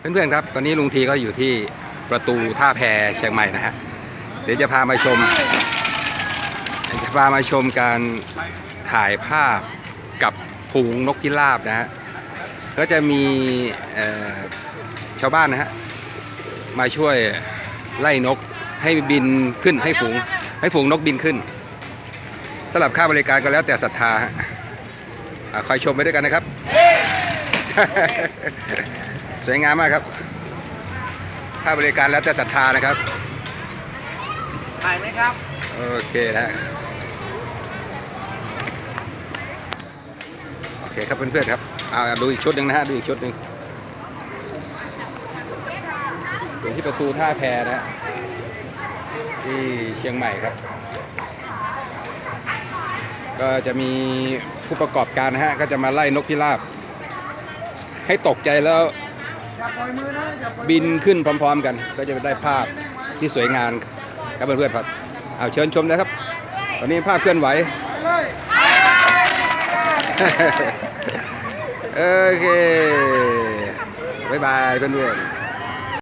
เพื่อนๆครับ ตอนนี้ลุงทีก็อยู่ที่ประตูท่าแพเชียงใหม่นะฮะ เดี๋ยวจะพามาชม จะพามาชมการถ่ายภาพกับฝูงนกพิราบนะฮะ ก็จะมีชาวบ้านนะฮะ มาช่วยไล่นกให้บินขึ้นให้ฝูงให้ฝูงนกบินขึ้นสำหรับค่าบริการก็แล้วแต่ศรัทธาฮะอะคอยชมไปด้วยกันนะครับ สวยงามมากครับ ค่าบริการแล้วแต่ศรัทธานะครับ ถ่ายไหมครับ โอเคนะฮะโอเคครับเพื่อนๆครับ เอาดูอีกชุดหนึ่งนะฮะ ดูอีกชุดหนึ่งอยู่ที่ประตูท่าแพนะฮะที่เชียงใหม่ครับ ก็จะมีผู้ประกอบการนะฮะ ก็จะมาไล่นกพิราบ ให้ตกใจแล้ว บินขึ้นพร้อมๆกัน ก็จะได้ภาพที่สวยงามครับเพื่อนๆครับเอาเชิญชมนะครับ ตอนนี้ภาพเคลื่อนไหวเลยโอเค บ๊ายบายเพื่อนๆ